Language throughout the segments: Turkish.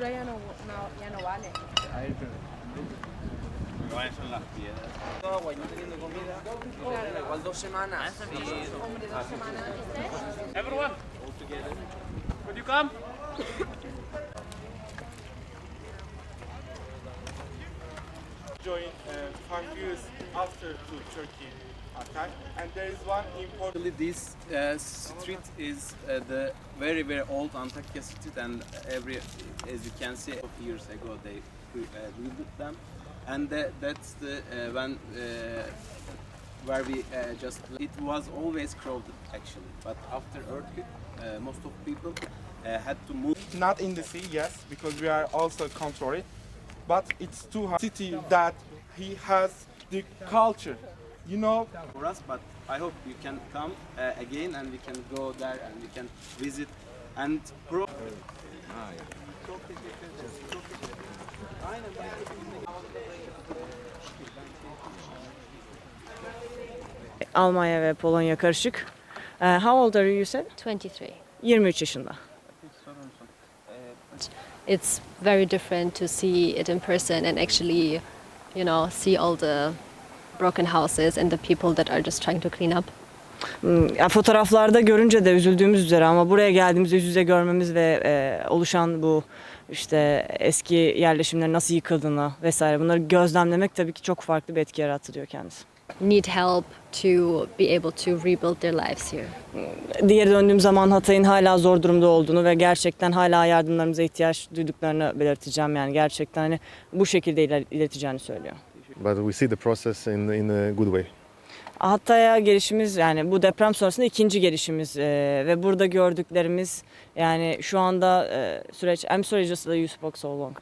Ya no, no, ya no vale. son las piedras. agua y no teniendo comida, igual dos semanas. Hombre, dos semanas. Everyone, could you come? joined uh, five years after to Turkey attack, and there is one important. This uh, street is uh, the very very old Antakya street, and every, as you can see, years ago they uh, built them, and that, that's the uh, when uh, where we uh, just it was always crowded actually, but after earthquake, uh, most of people uh, had to move. Not in the sea, yes, because we are also control it, but it's too hard. City that he has the culture, you know. for us, but I hope you can come uh, again and we can go there and we can visit and pro. Çok teşekkür ederiz. Çok teşekkür ederim. Aynen bayağı Almanya ve Polonya karışık. Uh, how old are you you said? 23. 23 yaşında. It's very different to see it in person and actually, you know, see all the broken houses and the people that are just trying to clean up. Hmm, ya fotoğraflarda görünce de üzüldüğümüz üzere ama buraya geldiğimizde yüz yüze görmemiz ve e, oluşan bu işte eski yerleşimlerin nasıl yıkıldığını vesaire bunları gözlemlemek tabii ki çok farklı bir etki yarattı diyor kendisi. Need help to be able to rebuild their lives here. Diğeri döndüğüm zaman Hatay'ın hala zor durumda olduğunu ve gerçekten hala yardımlarımıza ihtiyaç duyduklarını belirteceğim. Yani gerçekten hani bu şekilde ileteceğini söylüyor. But we see the process in in a good way. Hatay'a gelişimiz yani bu deprem sonrasında ikinci gelişimiz e, ve burada gördüklerimiz yani şu anda e, süreç I'm sorry just that you spoke so long.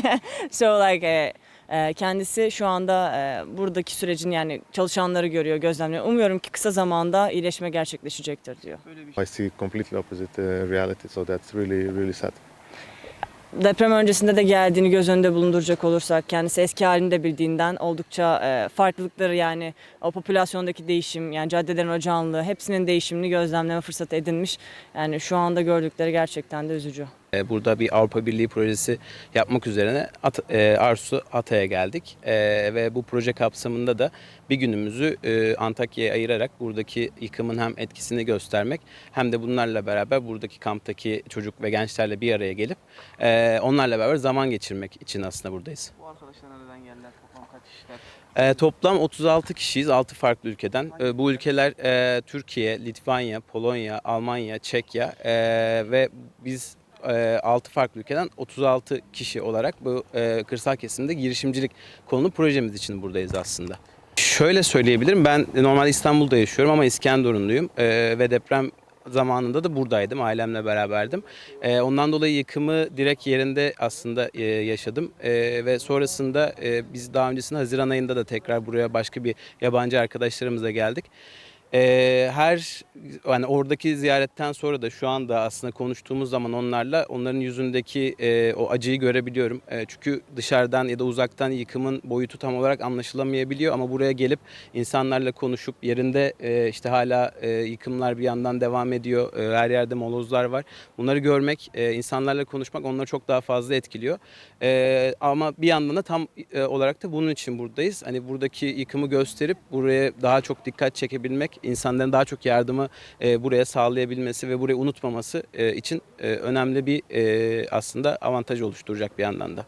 so like e, e, kendisi şu anda e, buradaki sürecin yani çalışanları görüyor, gözlemliyor. Umuyorum ki kısa zamanda iyileşme gerçekleşecektir diyor. I see completely opposite uh, reality, so that's really really sad. Deprem öncesinde de geldiğini göz önünde bulunduracak olursak kendisi eski halini de bildiğinden oldukça e, farklılıkları yani o popülasyondaki değişim yani caddelerin o canlılığı hepsinin değişimini gözlemleme fırsatı edinmiş. Yani şu anda gördükleri gerçekten de üzücü. E, Burada bir Avrupa Birliği projesi yapmak üzerine At, e, Arsu Atay'a geldik E, ve bu proje kapsamında da bir günümüzü e, Antakya'ya ayırarak buradaki yıkımın hem etkisini göstermek hem de bunlarla beraber buradaki kamptaki çocuk ve gençlerle bir araya gelip e, onlarla beraber zaman geçirmek için aslında buradayız. Bu arkadaşlar nereden geldiler? Toplam kaç kişiler? E, toplam 36 kişiyiz 6 farklı ülkeden. E, bu ülkeler e, Türkiye, Litvanya, Polonya, Almanya, Çekya e, ve biz 6 farklı ülkeden 36 kişi olarak bu kırsal kesimde girişimcilik konulu projemiz için buradayız aslında. Şöyle söyleyebilirim ben normalde İstanbul'da yaşıyorum ama İskenderunluyum ve deprem zamanında da buradaydım ailemle beraberdim. Ondan dolayı yıkımı direkt yerinde aslında yaşadım ve sonrasında biz daha öncesinde Haziran ayında da tekrar buraya başka bir yabancı arkadaşlarımızla geldik. E, her yani oradaki ziyaretten sonra da şu anda aslında konuştuğumuz zaman onlarla onların yüzündeki e, o acıyı görebiliyorum. E, çünkü dışarıdan ya da uzaktan yıkımın boyutu tam olarak anlaşılamayabiliyor ama buraya gelip insanlarla konuşup yerinde e, işte hala e, yıkımlar bir yandan devam ediyor. E, her yerde molozlar var. Bunları görmek, e, insanlarla konuşmak onları çok daha fazla etkiliyor. E, ama bir yandan da tam e, olarak da bunun için buradayız. Hani buradaki yıkımı gösterip buraya daha çok dikkat çekebilmek, insanların daha çok yardımı e, buraya sağlayabilmesi ve burayı unutmaması e, için e, önemli bir e, aslında avantaj oluşturacak bir yandan da.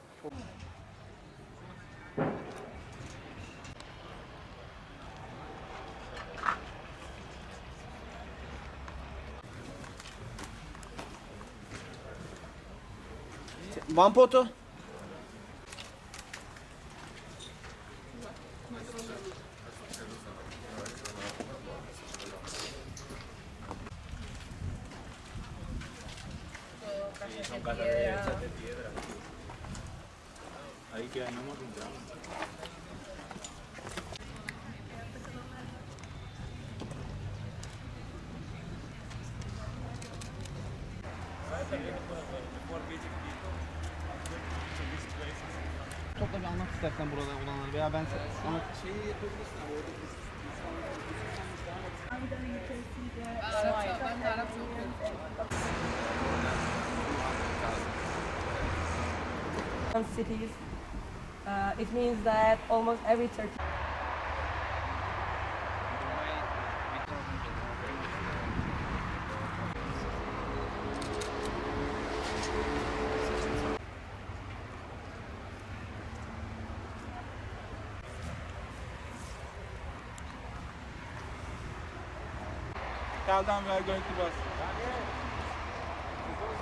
One photo. Topla bir anlat istersen burada olanları veya ben sana şeyi yapabilirsin abi orada biz Ben de Arapça okuyorum. Cities. Uh, it means that almost every Turkish Tell them we are